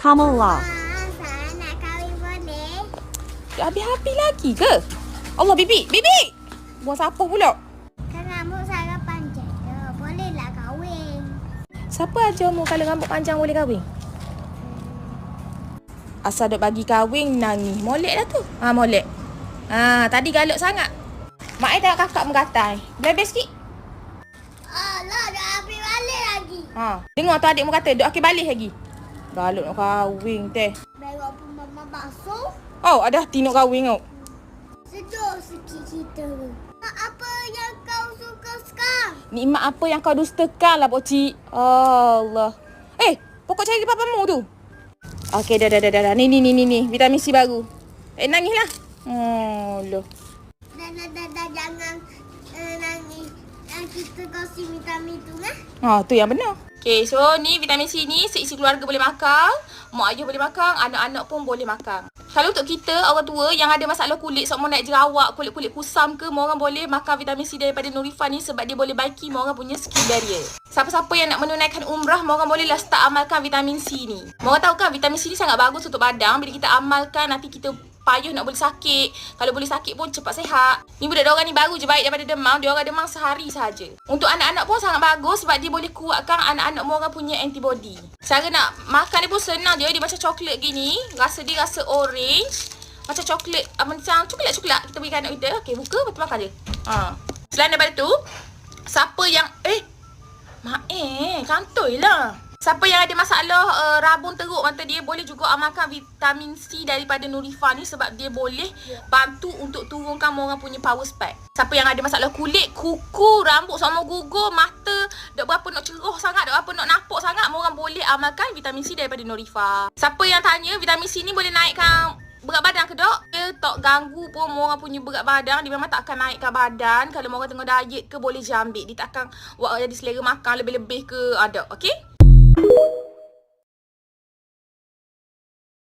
Kamala. Saya nak kahwin boleh? Dah habis-habis lagi ke? Allah, Bibi! Bibi! Buang siapa pula? Kan rambut saya panjang tu. Bolehlah kahwin. Siapa aja mu kalau rambut panjang boleh kahwin? Asal duk bagi kahwin nangis. Molek lah tu. Ha, molek. Ha, tadi galak sangat. Mak ai tengok kakak menggatai. Bebel sikit. Alah, dah habis balik lagi. Ha, dengar tu adik mu kata duk akhir balik lagi. Galak nak kahwin teh. Baru pun mama basuh. Oh, ada hati nak kahwin kau. Sejuk sikit kita. Apa yang kau suka sekarang? Nikmat apa yang kau dustakan lah, Pocik. Allah. Eh, pokok cari papamu tu. Okey, dah, dah, dah, dah, dah. Ni, ni, ni, ni, ni. Vitamin C baru. Eh, nangislah. Oh, loh. Dah, dah, dah, dah. Jangan uh, nangis. Yang kita kasih vitamin tu kan? Ha, tu yang benar. Okay, so ni vitamin C ni seisi keluarga boleh makan, mak ayah boleh makan, anak-anak pun boleh makan. Kalau untuk kita orang tua yang ada masalah kulit, sok nak jerawat, kulit-kulit kusam ke, mau orang boleh makan vitamin C daripada Nurifan ni sebab dia boleh baiki mau orang punya skin barrier. Siapa-siapa yang nak menunaikan umrah, mau orang bolehlah start amalkan vitamin C ni. Mau orang tahu kan vitamin C ni sangat bagus untuk badan. Bila kita amalkan nanti kita payuh nak boleh sakit. Kalau boleh sakit pun cepat sehat. Ni budak orang ni baru je baik daripada demam. Dia orang demam sehari saja. Untuk anak-anak pun sangat bagus sebab dia boleh kuatkan anak-anak orang punya antibody. Cara nak makan dia pun senang je. Dia macam coklat gini. Rasa dia rasa orange. Macam coklat, uh, macam coklat-coklat kita berikan anak kita. Okay, buka lepas makan je. Ha. Selain daripada tu, siapa yang... Eh, Mak eh, kantoi lah. Siapa yang ada masalah uh, rabun teruk mata dia boleh juga amalkan vitamin C daripada Nurifan ni sebab dia boleh bantu untuk turunkan orang punya power spike. Siapa yang ada masalah kulit, kuku, rambut sama gugur, mata, tak berapa nak cerah sangat, tak berapa nak nampak sangat, orang boleh amalkan vitamin C daripada Nurifa. Siapa yang tanya vitamin C ni boleh naikkan berat badan ke dok? Dia tak ganggu pun orang punya berat badan. Dia memang tak akan naikkan badan. Kalau orang tengah diet ke boleh je ambil. Dia tak akan buat jadi selera makan lebih-lebih ke ada. Okay? you